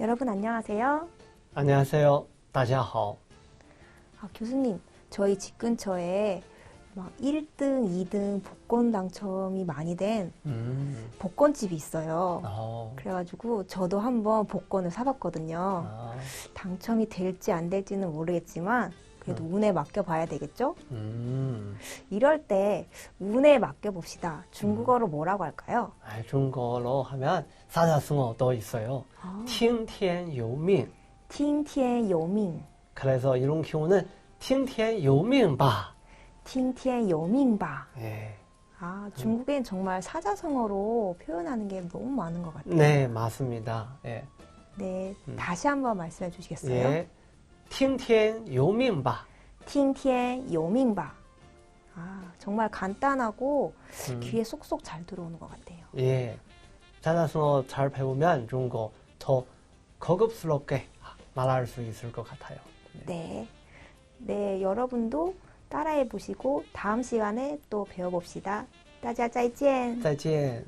여러분 안녕하세요. 안녕하세요. 다시하오. 아, 교수님, 저희 집 근처에 막 1등, 2등 복권 당첨이 많이 된 음. 복권집이 있어요. 아. 그래가지고 저도 한번 복권을 사봤거든요. 아. 당첨이 될지 안 될지는 모르겠지만 그래도 음. 운에 맡겨봐야 되겠죠? 음. 이럴 때 운에 맡겨봅시다. 중국어로 뭐라고 할까요? 아, 중국어로 하면 사자성어도 있어요. 아, 听天由命. 팅티엔 요밍, 그래서 이런 경우는 听天由命吧. 팅티엔 요밍바. 예. 아, 중국엔 정말 사자성어로 표현하는 게 너무 많은 것 같아요. 네, 맞습니다. 예. 네, 음. 다시 한번 말씀해 주시겠어요? 예. 听天由命吧. 팅티엔 요 밍바. 아, 정말 간단하고 음. 귀에 쏙쏙 잘 들어오는 것 같아요. 예. 사자성어 잘 배우면 중국어 더 고급스럽게 말할 수 있을 것 같아요. 네. 네, 여러분도 따라해 보시고 다음 시간에 또 배워봅시다. 大家再见.再见.